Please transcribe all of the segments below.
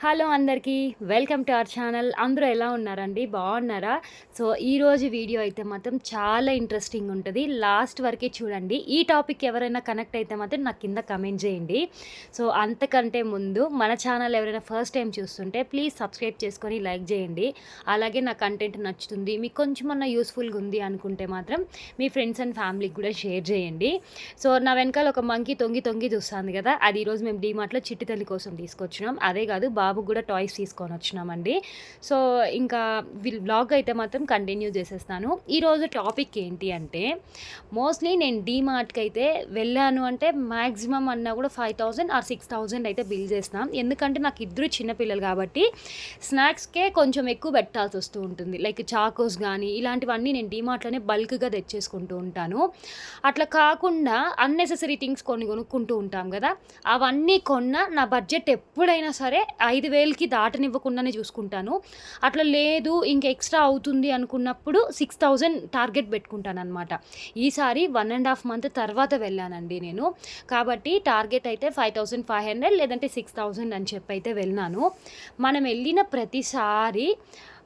Hello అందరికీ welcome to our channel. అందరూ ఎలా ఉన్నారండి? బాగున్నారా? సో ఈరోజు వీడియో అయితే మాత్రం చాలా ఇంట్రెస్టింగ్ ఉంటుంది. లాస్ట్ వరకే చూడండి. ఈ టాపిక్ ఎవరైనా కనెక్ట్ అయితే మాత్రం నాకు కింద కమెంట్ చేయండి. సో అంతకంటే ముందు మన ఛానల్ ఎవరైనా ఫస్ట్ టైం చూస్తుంటే ప్లీజ్ సబ్స్క్రైబ్ చేసుకొని లైక్ చేయండి. అలాగే నా కంటెంట్ నచ్చుతుంది మీకు కొంచెమన్నా యూస్ఫుల్గా ఉంది అనుకుంటే మాత్రం మీ ఫ్రెండ్స్ అండ్ ఫ్యామిలీకి కూడా షేర్ చేయండి. సో నా వెనకాల ఒక మంకీ తొంగి తొంగి చూస్తుంది కదా? అది ఈరోజు మేము డీమార్ట్లో చిట్టి తల్లి కోసం తీసుకొచ్చినాం. అదే కాదు బాబుకు కూడా టాయ్స్ తీసుకొని వచ్చినామండి. సో ఇంకా వీల్ బ్లాగ్ అయితే మాత్రం కంటిన్యూ చేసేస్తాను. ఈరోజు టాపిక్ ఏంటి అంటే మోస్ట్లీ నేను డీమార్ట్కి అయితే వెళ్ళాను అంటే మ్యాక్సిమం అన్నా కూడా five thousand or six thousand అయితే బిల్ చేస్తాం. ఎందుకంటే నాకు ఇద్దరు చిన్నపిల్లలు కాబట్టి స్నాక్స్కే కొంచెం ఎక్కువ పెట్టాల్సి వస్తూ ఉంటుంది. లైక్ చాకోస్ కానీ ఇలాంటివన్నీ నేను డీమార్ట్లోనే బల్క్గా తెచ్చేసుకుంటూ ఉంటాను. అట్లా కాకుండా అన్నెసెసరీ థింగ్స్ కొన్ని కొనుక్కుంటూ ఉంటాం కదా అవన్నీ కొన్న నా బడ్జెట్ ఎప్పుడైనా సరే ఐదు వేలకి దాటనివ్వకుండానే చూసుకుంటాను. అట్లా లేదు ఇంక ఎక్స్ట్రా అవుతుంది అనుకున్నప్పుడు సిక్స్ థౌజండ్ టార్గెట్ పెట్టుకుంటాను అనమాట ఈసారి వన్ అండ్ హాఫ్ మంత్ తర్వాత వెళ్ళానండి నేను. కాబట్టి టార్గెట్ అయితే ఫైవ్ థౌజండ్ ఫైవ్ హండ్రెడ్ లేదంటే సిక్స్ థౌజండ్ అని చెప్పి అయితే వెళ్ళినాను మనం వెళ్ళిన ప్రతిసారి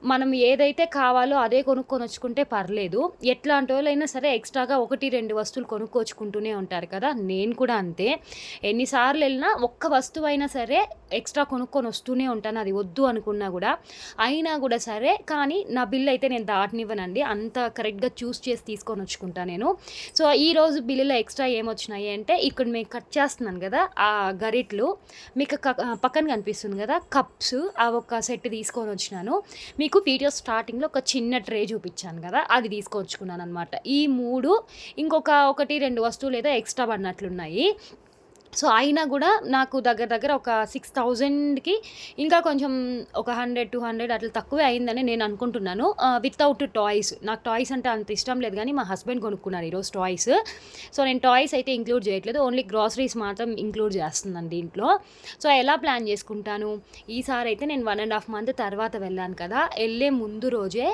మనం ఏదైతే కావాలో అదే కొనుక్కొని వచ్చుకుంటే పర్లేదు. ఎట్లాంటి వాళ్ళైనా సరే ఎక్స్ట్రాగా ఒకటి రెండు వస్తువులు కొనుక్కొచ్చుకుంటూనే ఉంటారు కదా. నేను కూడా అంతే. ఎన్నిసార్లు వెళ్ళినా ఒక్క వస్తువు అయినా సరే ఎక్స్ట్రా కొనుక్కొని వస్తూనే ఉంటాను. అది వద్దు అనుకున్నా కూడా అయినా కూడా సరే. కానీ నా బిల్ అయితే నేను దాటనివ్వనండి. అంత కరెక్ట్గా చూస్ చేసి తీసుకొని వచ్చుకుంటా నేను. సో ఈరోజు బిల్లులో ఎక్స్ట్రా ఏమొచ్చినాయి అంటే ఇక్కడ మేము కట్ చేస్తున్నాను కదా ఆ గరిట్లు. మీకు క- పక్కన కనిపిస్తుంది కదా కప్స్. ఆ ఒక సెట్ తీసుకొని వచ్చినాను మీకు మీకు వీడియో స్టార్టింగ్లో ఒక చిన్న ట్రే చూపించాను కదా అది తీసుకొచ్చుకున్నాను అనమాట ఈ మూడు ఇంకొక ఒకటి రెండు వస్తువులు ఏదో ఎక్స్ట్రా పడినట్లున్నాయి. సో అయినా కూడా నాకు దగ్గర దగ్గర ఒక సిక్స్ థౌజండ్కి ఇంకా కొంచెం ఒక హండ్రెడ్ టూ హండ్రెడ్ అట్లా తక్కువే అయిందని నేను అనుకుంటున్నాను. వితౌట్ టాయ్స్ నాకు టాయ్స్ అంటే అంత ఇష్టం లేదు కానీ మా హస్బెండ్ కొనుక్కున్నారు ఈరోజు టాయ్స్ సో నేను టాయ్స్ అయితే ఇంక్లూడ్ చేయట్లేదు. ఓన్లీ గ్రాసరీస్ మాత్రం ఇంక్లూడ్ చేస్తున్నాను దీంట్లో సో ఎలా ప్లాన్ చేసుకుంటాను? ఈసారి అయితే నేను వన్ అండ్ హాఫ్ మంత్ తర్వాత వెళ్ళాను కదా. వెళ్ళే ముందు రోజే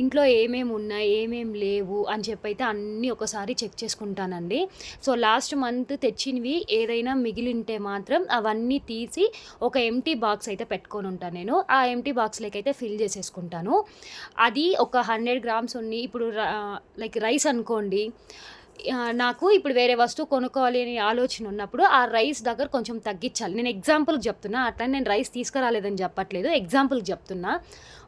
ఇంట్లో ఏమేమి ఉన్నాయి ఏమేమి లేవు అని చెప్పి అయితే అన్నీ ఒకసారి చెక్ చేసుకుంటానండి. సో లాస్ట్ మంత్ తెచ్చినవి ఏదైనా మిగిలింటే మాత్రం అవన్నీ తీసి ఒక ఎంటీ బాక్స్ అయితే పెట్టుకొని ఉంటాను నేను. ఆ ఎంటీ బాక్స్లోకి అయితే ఫిల్ చేసేసుకుంటాను. అది ఒక హండ్రెడ్ గ్రామ్స్ ఉన్నాయి ఇప్పుడు లైక్ రైస్ అనుకోండి నాకు ఇప్పుడు వేరే వస్తువు కొనుక్కోవాలి అనే ఆలోచన ఉన్నప్పుడు ఆ రైస్ దగ్గర కొంచెం తగ్గించాలి. నేను ఎగ్జాంపుల్కి చెప్తున్నా అట్లా నేను రైస్ తీసుకురాలేదని చెప్పట్లేదు. ఎగ్జాంపుల్కి చెప్తున్నా.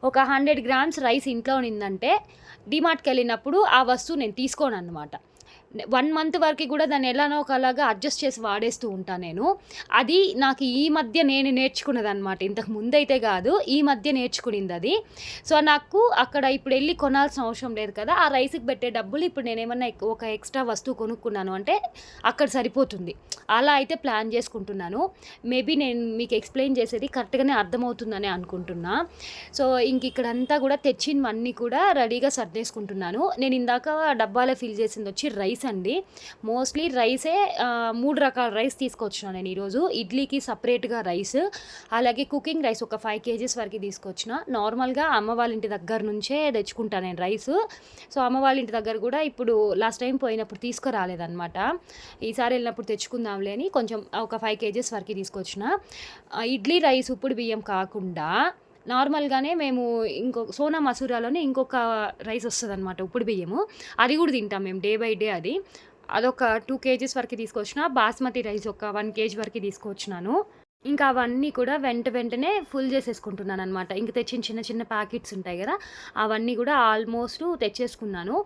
ఒక హండ్రెడ్ గ్రామ్స్ రైస్ ఇంట్లో ఉన్నిందంటే డిమార్ట్కి వెళ్ళినప్పుడు ఆ వస్తువు నేను తీసుకోను అనమాట వన్ మంత్ వరకు కూడా దాన్ని ఎలానో ఒకలాగా అడ్జస్ట్ చేసి వాడేస్తూ ఉంటాను నేను. అది నాకు ఈ మధ్య నేను నేర్చుకున్నది అనమాట ఇంతకు ముందైతే కాదు ఈ మధ్య నేర్చుకునింది అది సో నాకు అక్కడ ఇప్పుడు వెళ్ళి కొనాల్సిన అవసరం లేదు కదా ఆ రైస్కి పెట్టే డబ్బులు ఇప్పుడు నేను ఏమన్నా ఒక ఎక్స్ట్రా వస్తువు కొనుక్కున్నాను అంటే అక్కడ సరిపోతుంది. అలా అయితే ప్లాన్ చేసుకుంటున్నాను. మేబీ నేను మీకు ఎక్స్ప్లెయిన్ చేసేది కరెక్ట్గానే అర్థమవుతుందని అనుకుంటున్నా. సో ఇంక ఇక్కడంతా కూడా తెచ్చినవన్నీ కూడా రెడీగా సర్దేసుకుంటున్నాను. నేను ఇందాక డబ్బాలో ఫిల్ చేసింది వచ్చి రైస్ అండి. మోస్ట్లీ రైసే మూడు రకాల రైస్ తీసుకొచ్చిన నేను ఈరోజు. ఇడ్లీకి సపరేట్గా రైస్ అలాగే కుకింగ్ రైస్ ఒక ఫైవ్ కేజీస్ వరకు తీసుకొచ్చిన. నార్మల్గా అమ్మ వాళ్ళ ఇంటి దగ్గర నుంచే తెచ్చుకుంటాను నేను రైస్ సో అమ్మ వాళ్ళ ఇంటి దగ్గర కూడా ఇప్పుడు లాస్ట్ టైం పోయినప్పుడు తీసుకురాలేదన్నమాట. ఈసారి వెళ్ళినప్పుడు తెచ్చుకుందాంలే అని కొంచెం ఒక ఫైవ్ కేజీస్ వరకు తీసుకొచ్చిన. ఇడ్లీ రైస్ ఉప్పుడు బియ్యం కాకుండా నార్మల్గానే మేము ఇంకో సోనా మసూరాలోనే ఇంకొక రైస్ వస్తుంది అనమాట ఉప్పుడు బియ్యము. అది కూడా తింటాం మేము డే బై డే అది. అదొక టూ కేజీస్ వరకు తీసుకొచ్చిన బాస్మతి రైస్ ఒక వన్ కేజీ వరకు తీసుకొచ్చినాను. ఇంకా అవన్నీ కూడా వెంట వెంటనే ఫుల్ చేసేసుకుంటున్నాను అనమాట ఇంక తెచ్చిన చిన్న చిన్న ప్యాకెట్స్ ఉంటాయి కదా అవన్నీ కూడా ఆల్మోస్ట్ తెచ్చేసుకున్నాను.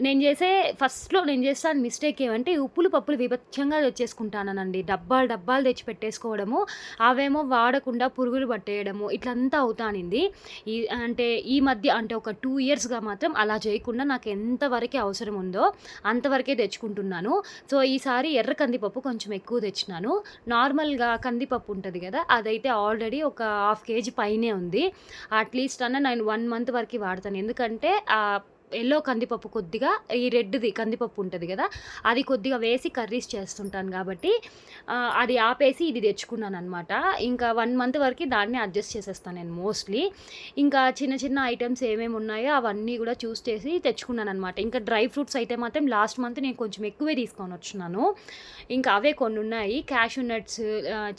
నేను చేసే ఫస్ట్లో నేను చేస్తాను మిస్టేక్ ఏమంటే ఉప్పులు పప్పులు విభత్యంగా తెచ్చేసుకుంటానండి డబ్బాలు డబ్బాలు తెచ్చి పెట్టేసుకోవడము అవేమో వాడకుండా పురుగులు పట్టేయడము ఇట్లంతా అవుతానింది. ఈ అంటే ఈ మధ్య అంటే ఒక టూ ఇయర్స్గా మాత్రం అలా చేయకుండా నాకు ఎంతవరకు అవసరం ఉందో అంతవరకే తెచ్చుకుంటున్నాను. సో ఈసారి ఎర్ర కందిపప్పు కొంచెం ఎక్కువ తెచ్చినాను. నార్మల్గా కందిపప్పు ఉంటుంది కదా అదైతే ఆల్రెడీ ఒక హాఫ్ కేజీ పైనే ఉంది. అట్లీస్ట్ అన్న నేను వన్ మంత్ వరకు వాడతాను. ఎందుకంటే ఎల్లో కందిపప్పు కొద్దిగా ఈ రెడ్ది కందిపప్పు ఉంటుంది కదా అది కొద్దిగా వేసి కర్రీస్ చేస్తుంటాను కాబట్టి అది ఆపేసి ఇది తెచ్చుకున్నాను అనమాట ఇంకా వన్ మంత్ వరకు దాన్ని అడ్జస్ట్ చేసేస్తాను నేను మోస్ట్లీ. ఇంకా చిన్న చిన్న ఐటమ్స్ ఏమేమి ఉన్నాయో అవన్నీ కూడా చూస్ చేసి తెచ్చుకున్నాను అనమాట ఇంకా డ్రై ఫ్రూట్స్ అయితే మాత్రం లాస్ట్ మంత్ నేను కొంచెం ఎక్కువే తీసుకొని వచ్చినాను. ఇంకా అవే కొన్ని ఉన్నాయి. క్యాషూ నట్స్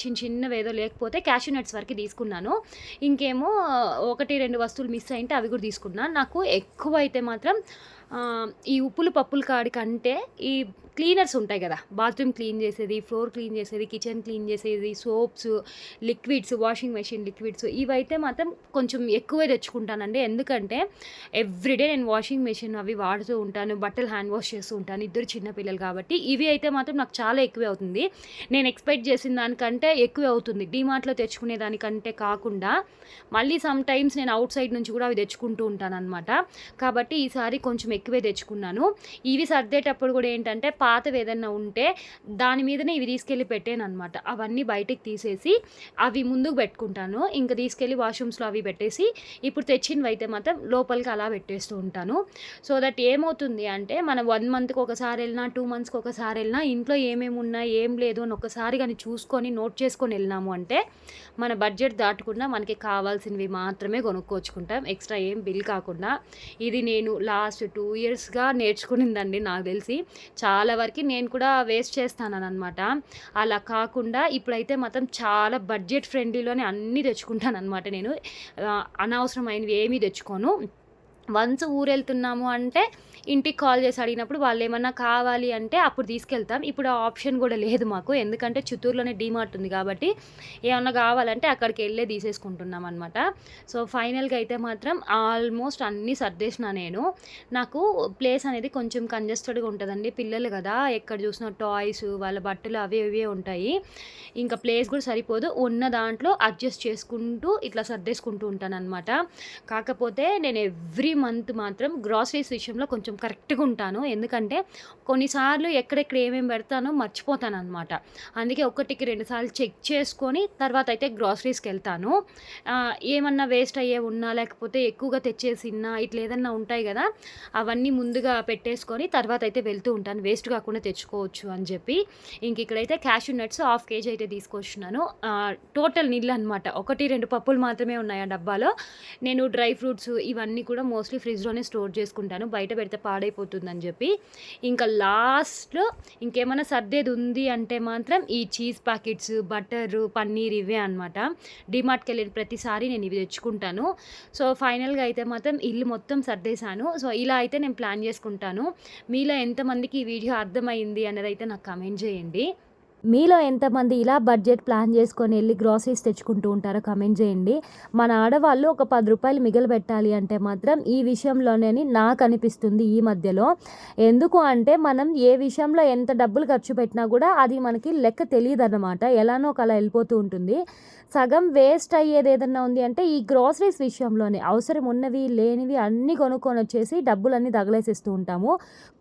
చిన్న చిన్నవి ఏదో లేకపోతే క్యాషూ నట్స్ వరకు తీసుకున్నాను. ఇంకేమో ఒకటి రెండు వస్తువులు మిస్ అయింటే అవి కూడా తీసుకున్నాను నాకు ఎక్కువ అయితే మాత్రం మాత్రం ఈ ఉప్పులు పప్పులు కాడి కంటే ఈ క్లీనర్స్ ఉంటాయి కదా బాత్రూమ్ క్లీన్ చేసేది ఫ్లోర్ క్లీన్ చేసేది కిచెన్ క్లీన్ చేసేది soaps liquids washing machine liquids ఇవైతే మాత్రం కొంచెం ఎక్కువే తెచ్చుకుంటానండి. ఎందుకంటే ఎవ్రీడే నేను వాషింగ్ మెషిన్ అవి వాడుతూ ఉంటాను బట్టలు హ్యాండ్ వాష్ చేస్తూ ఉంటాను ఇద్దరు చిన్నపిల్లలు కాబట్టి. ఇవి అయితే మాత్రం నాకు చాలా ఎక్కువే అవుతుంది. నేను ఎక్స్పెక్ట్ చేసిన దానికంటే ఎక్కువే అవుతుంది. డిమార్ట్లో తెచ్చుకునే దానికంటే కాకుండా మళ్ళీ సమ్ టైమ్స్ నేను అవుట్ సైడ్ నుంచి కూడా అవి తెచ్చుకుంటూ ఉంటాను అనమాట కాబట్టి ఈసారి కొంచెం ఎక్కువే తెచ్చుకున్నాను. ఇవి సర్దేటప్పుడు కూడా ఏంటంటే పాతవి ఏదైనా ఉంటే దాని మీదనే ఇవి తీసుకెళ్ళి పెట్టాను అనమాట అవన్నీ బయటికి తీసేసి అవి ముందుకు పెట్టుకుంటాను. ఇంకా తీసుకెళ్ళి వాష్రూమ్స్లో అవి పెట్టేసి ఇప్పుడు తెచ్చినవి అయితే మాత్రం లోపలికి అలా పెట్టేస్తూ ఉంటాను. సో దట్ ఏమవుతుంది అంటే మనం వన్ మంత్కి ఒకసారి వెళ్ళినా టూ మంత్స్కి ఒకసారి వెళ్ళినా ఇంట్లో ఏమేమి ఉన్నా ఏం లేదు అని ఒకసారి కానీ చూసుకొని నోట్ చేసుకొని వెళ్ళినాము అంటే మన బడ్జెట్ దాటకుండా మనకి కావాల్సినవి మాత్రమే కొనుక్కోచుకుంటాం ఎక్స్ట్రా ఏం బిల్ కాకుండా. ఇది నేను లాస్ట్ టూ ఇయర్స్గా నేర్చుకునిందండి నాకు తెలిసి. చాలా వరకు నేను కూడా వేస్ట్ చేస్తాను అనమాట అలా కాకుండా ఇప్పుడైతే మాత్రం చాలా బడ్జెట్ ఫ్రెండ్లీలోనే అన్నీ తెచ్చుకుంటాను అనమాట నేను అనవసరమైనవి ఏమీ తెచ్చుకోను. వన్స్ ఊరెళ్తున్నాము అంటే ఇంటికి కాల్ చేసి అడిగినప్పుడు వాళ్ళు ఏమన్నా కావాలి అంటే అప్పుడు తీసుకెళ్తాం. ఇప్పుడు ఆ ఆప్షన్ కూడా లేదు మాకు. ఎందుకంటే చిత్తూరులోనే డీమార్ట్ ఉంది కాబట్టి ఏమన్నా కావాలంటే అక్కడికి వెళ్ళే తీసేసుకుంటున్నాం అనమాట సో ఫైనల్గా అయితే మాత్రం ఆల్మోస్ట్ అన్నీ సర్దేసిన నేను. నాకు ప్లేస్ అనేది కొంచెం కంజెస్టెడ్గా ఉంటుందండి. పిల్లలు కదా ఎక్కడ చూసిన టాయ్స్ వాళ్ళ బట్టలు అవి ఇవే ఉంటాయి. ఇంకా ప్లేస్ కూడా సరిపోదు. ఉన్న దాంట్లో అడ్జస్ట్ చేసుకుంటూ ఇట్లా సర్దేసుకుంటూ ఉంటాను అనమాట కాకపోతే నేను ఎవ్రీ మంత్ మాత్రం గ్రాసరీస్ విషయంలో కొంచెం కరెక్ట్గా ఉంటాను. ఎందుకంటే కొన్నిసార్లు ఎక్కడెక్కడ ఏమేమి పెడతానో మర్చిపోతాను అనమాట అందుకే ఒకటికి రెండుసార్లు చెక్ చేసుకొని తర్వాత అయితే గ్రాసరీస్కి వెళ్తాను. ఏమన్నా వేస్ట్ అయ్యే ఉన్నా లేకపోతే ఎక్కువగా తెచ్చేసిన్నా ఇట్లా ఏదన్నా ఉంటాయి కదా అవన్నీ ముందుగా పెట్టేసుకొని తర్వాత అయితే వెళ్తూ ఉంటాను. వేస్ట్ కాకుండా తెచ్చుకోవచ్చు అని చెప్పి. ఇంక ఇక్కడైతే క్యాషూ నట్స్ హాఫ్ కేజీ అయితే తీసుకొచ్చున్నాను టోటల్ నీళ్ళు అనమాట ఒకటి రెండు పప్పులు మాత్రమే ఉన్నాయి ఆ డబ్బాలో. నేను డ్రై ఫ్రూట్స్ ఇవన్నీ కూడా మోస్ట్లీ ఫ్రిడ్జ్లోనే స్టోర్ చేసుకుంటాను. బయట పెడితే పాడైపోతుందని చెప్పి. ఇంకా లాస్ట్లో ఇంకేమైనా సర్దేది ఉంది అంటే మాత్రం ఈ చీజ్ ప్యాకెట్స్ బటర్ పన్నీర్ ఇవే అనమాట డిమార్ట్కి వెళ్ళిన ప్రతిసారి నేను ఇవి తెచ్చుకుంటాను. సో ఫైనల్గా అయితే మాత్రం ఇల్లు మొత్తం సర్దేశాను. సో ఇలా అయితే నేను ప్లాన్ చేసుకుంటాను. మీలో ఎంతమందికి ఈ వీడియో అర్థమైంది అనేది అయితే నాకు కమెంట్ చేయండి. మీలో ఎంతమంది ఇలా బడ్జెట్ ప్లాన్ చేసుకొని వెళ్ళి గ్రాసరీస్ తెచ్చుకుంటూ ఉంటారో కమెంట్ చేయండి. మన ఆడవాళ్ళు ఒక పది రూపాయలు మిగిలిపెట్టాలి అంటే మాత్రం ఈ విషయంలోనే నాకు అనిపిస్తుంది ఈ మధ్యలో. ఎందుకు అంటే మనం ఏ విషయంలో ఎంత డబ్బులు ఖర్చు పెట్టినా కూడా అది మనకి లెక్క తెలియదు అన్నమాట ఎలానో ఒక అలా వెళ్ళిపోతూ ఉంటుంది. సగం వేస్ట్ అయ్యేది ఏదన్నా ఉంది అంటే ఈ గ్రాసరీస్ విషయంలోనే అవసరం ఉన్నవి లేనివి అన్నీ కొనుక్కొని వచ్చేసి డబ్బులన్నీ తగలేసేస్తూ ఉంటాము.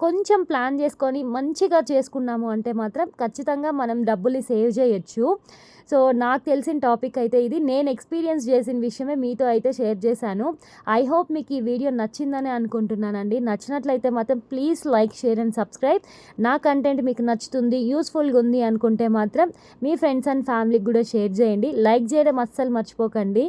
కొంచెం ప్లాన్ చేసుకొని మంచిగా చేసుకున్నాము అంటే మాత్రం ఖచ్చితంగా మనం డబ్బులు సేవ్ చేయొచ్చు. సో నాకు తెలిసిన టాపిక్ అయితే ఇది. నేను ఎక్స్పీరియన్స్ చేసిన విషయమే మీతో అయితే షేర్ చేశాను. ఐ హోప్ మీకు ఈ వీడియో నచ్చిందని అనుకుంటున్నానండి. నచ్చినట్లయితే మాత్రం please like share and subscribe. నా కంటెంట్ మీకు నచ్చుతుంది యూస్ఫుల్గా ఉంది అనుకుంటే మాత్రం మీ ఫ్రెండ్స్ అండ్ ఫ్యామిలీకి కూడా షేర్ చేయండి. లైక్ చేయడం అస్సలు మర్చిపోకండి.